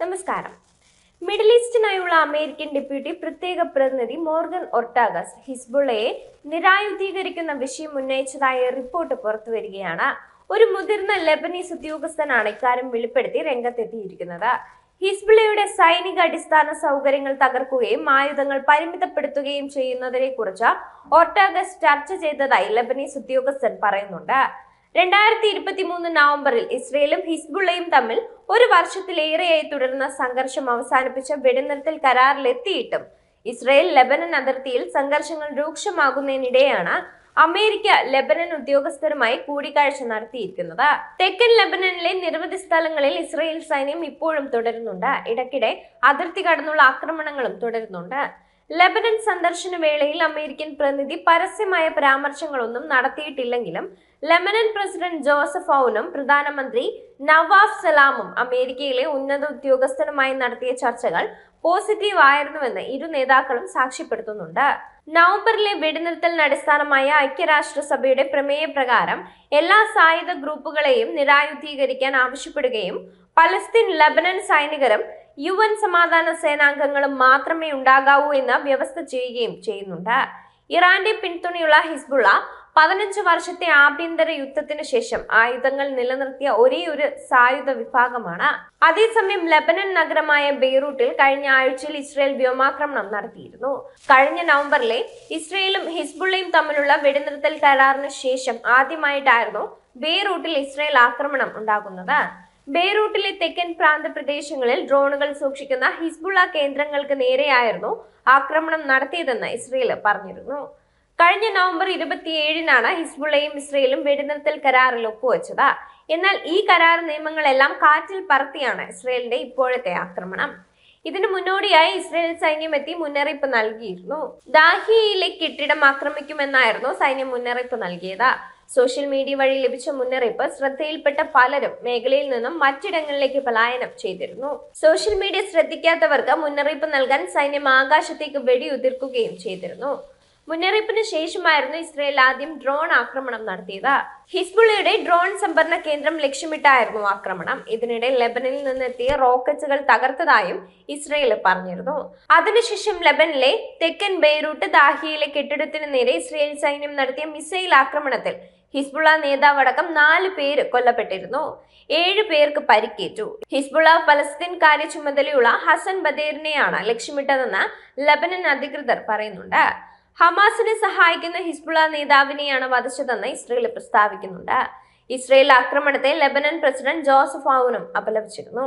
നമസ്കാരം. Middle ഈസ്റ്റിനായുള്ള American deputy പ്രത്യേക പ്രതിനിധി മോർഗൻ ഒർട്ടാഗസ് ഹിസ്ബുള്ളയെ നിരായുധീകരിക്കുന്ന വിഷയം ഉന്നയിച്ചതായ റിപ്പോർട്ട് പുറത്തുവരികയാണ്. ഒരു മുതിർന്ന ലെബനീസ് ഉദ്യോഗസ്ഥനാണ് ഇക്കാര്യം വെളിപ്പെടുത്തി രംഗത്തെത്തിയിരിക്കുന്നത്. ഹിസ്ബുള്ളയുടെ സൈനിക അടിസ്ഥാന സൗകര്യങ്ങൾ തകർക്കുകയും ആയുധങ്ങൾ പരിമിതപ്പെടുത്തുകയും ചെയ്യുന്നതിനെ കുറിച്ച് ഒർട്ടാഗസ് ചർച്ച ചെയ്തതായി ലെബനീസ് ഉദ്യോഗസ്ഥൻ പറയുന്നുണ്ട്. രണ്ടായിരത്തി ഇരുപത്തി മൂന്ന് നവംബറിൽ ഇസ്രയേലും ഹിസ്ബുള്ളയും തമ്മിൽ ഒരു വർഷത്തിലേറെയായി തുടർന്ന സംഘർഷം അവസാനിപ്പിച്ച വെടിനിർത്തൽ കരാറിലെത്തിയിട്ടും ഇസ്രയേൽ ലെബനൻ അതിർത്തിയിൽ സംഘർഷങ്ങൾ രൂക്ഷമാകുന്നതിനിടെയാണ് അമേരിക്ക ലെബനൻ ഉദ്യോഗസ്ഥരുമായി കൂടിക്കാഴ്ച നടത്തിയിരിക്കുന്നത്. തെക്കൻ ലെബനനിലെ നിരവധി സ്ഥലങ്ങളിൽ ഇസ്രയേൽ സൈന്യം ഇപ്പോഴും തുടരുന്നുണ്ട്. ഇടയ്ക്കിടെ അതിർത്തി കടന്നുള്ള ആക്രമണങ്ങളും തുടരുന്നുണ്ട്. ലെബനൻ സന്ദർശന വേളയിൽ അമേരിക്കൻ പ്രതിനിധി പരസ്യമായ പരാമർശങ്ങളൊന്നും നടത്തിയിട്ടില്ലെങ്കിലും ലെബനൻ പ്രസിഡന്റ് ജോസഫ് ഔനും പ്രധാനമന്ത്രി നവാഫ് സലാമും അമേരിക്കയിലെ ഉന്നത ഉദ്യോഗസ്ഥരുമായി നടത്തിയ ചർച്ചകൾ പോസിറ്റീവ് ആയിരുന്നുവെന്ന് ഇരു നേതാക്കളും സാക്ഷ്യപ്പെടുത്തുന്നുണ്ട്. നവംബറിലെ വെടിനിർത്തലിന് അടിസ്ഥാനമായ ഐക്യരാഷ്ട്രസഭയുടെ പ്രമേയപ്രകാരം എല്ലാ സായുധ ഗ്രൂപ്പുകളെയും നിരായുധീകരിക്കാൻ ആവശ്യപ്പെടുകയും പലസ്തീൻ ലബനൻ സൈനികരും യു എൻ സമാധാന സേനാംഗങ്ങളും മാത്രമേ ഉണ്ടാകാവൂ എന്ന് വ്യവസ്ഥ ചെയ്യുകയും ചെയ്യുന്നുണ്ട്. ഇറാന്റെ പിന്തുണയുള്ള ഹിസ്ബുള്ള പതിനഞ്ച് വർഷത്തെ ആഭ്യന്തര യുദ്ധത്തിന് ശേഷം ആയുധങ്ങൾ നിലനിർത്തിയ ഒരേ ഒരു സായുധ വിഭാഗമാണ്. അതേസമയം ലബനൻ നഗരമായ ബെയ്റൂട്ടിൽ കഴിഞ്ഞ ആഴ്ചയിൽ ഇസ്രയേൽ വ്യോമാക്രമണം നടത്തിയിരുന്നു. കഴിഞ്ഞ നവംബറിലെ ഇസ്രയേലും ഹിസ്ബുള്ളയും തമ്മിലുള്ള വെടിനിർത്തൽ കരാറിന് ശേഷം ആദ്യമായിട്ടായിരുന്നു ബെയ്റൂട്ടിൽ ഇസ്രയേൽ ആക്രമണം ഉണ്ടാകുന്നത്. ബെയ്റൂട്ടിലെ തെക്കൻ പ്രാന്ത പ്രദേശങ്ങളിൽ ഡ്രോണുകൾ സൂക്ഷിക്കുന്ന ഹിസ്ബുള്ള കേന്ദ്രങ്ങൾക്ക് നേരെയായിരുന്നു ആക്രമണം നടത്തിയതെന്ന് ഇസ്രയേൽ പറഞ്ഞിരുന്നു. കഴിഞ്ഞ നവംബർ ഇരുപത്തിയേഴിനാണ് ഹിസ്ബുള്ളയും ഇസ്രയേലും വെടിനിർത്തൽ കരാറിൽ ഒപ്പുവെച്ചത്. എന്നാൽ ഈ കരാർ നിയമങ്ങളെല്ലാം കാറ്റിൽ പറത്തിയാണ് ഇസ്രയേലിന്റെ ഇപ്പോഴത്തെ ആക്രമണം. ഇതിനു മുന്നോടിയായി ഇസ്രയേൽ സൈന്യം എത്തി മുന്നറിയിപ്പ് നൽകിയിരുന്നു. ദാഹിയയിലെ കെട്ടിടം ആക്രമിക്കുമെന്നായിരുന്നു സൈന്യം മുന്നറിയിപ്പ് നൽകിയത്. സോഷ്യൽ മീഡിയ വഴി ലഭിച്ച മുന്നറിയിപ്പ് ശ്രദ്ധയിൽപ്പെട്ട പലരും മേഖലയിൽ നിന്നും മറ്റിടങ്ങളിലേക്ക് പലായനം ചെയ്തിരുന്നു. സോഷ്യൽ മീഡിയ ശ്രദ്ധിക്കാത്തവർക്ക് മുന്നറിയിപ്പ് നൽകാൻ സൈന്യം ആകാശത്തേക്ക് വെടിയുതിർക്കുകയും ചെയ്തിരുന്നു. മുന്നറിയിപ്പിന് ശേഷമായിരുന്നു ഇസ്രയേൽ ആദ്യം ഡ്രോൺ ആക്രമണം നടത്തിയത്. ഹിസ്ബുള്ളയുടെ ഡ്രോൺ സംഭരണ കേന്ദ്രം ലക്ഷ്യമിട്ടായിരുന്നു ആക്രമണം. ഇതിനിടെ ലെബനിൽ നിന്നെത്തിയ റോക്കറ്റുകൾ തകർത്തതായും ഇസ്രയേൽ പറഞ്ഞിരുന്നു. അതിനുശേഷം ലെബനിലെ തെക്കൻ ബെയ്റൂട്ട് ദാഹിയിലെ കെട്ടിടത്തിന് നേരെ ഇസ്രയേൽ സൈന്യം നടത്തിയ മിസൈൽ ആക്രമണത്തിൽ ഹിസ്ബുള്ള നേതാവടക്കം നാല് പേര് കൊല്ലപ്പെട്ടിരുന്നു. ഏഴ് പേർക്ക് പരിക്കേറ്റു. ഹിസ്ബുള്ള പലസ്തീൻ കാര്യ ചുമതലയുള്ള ഹസൻ ബദേറിനെയാണ് ലക്ഷ്യമിട്ടതെന്ന് ലബനൻ അധികൃതർ പറയുന്നുണ്ട്. ഹമാസിനെ സഹായിക്കുന്ന ഹിസ്ബുള്ള നേതാവിനെയാണ് വധിച്ചതെന്ന് ഇസ്രയേൽ പ്രസ്താവിക്കുന്നുണ്ട്. ഇസ്രയേൽ ആക്രമണത്തെ ലബനൻ പ്രസിഡന്റ് ജോസഫ് ആവുനും അപലപിച്ചിരുന്നു.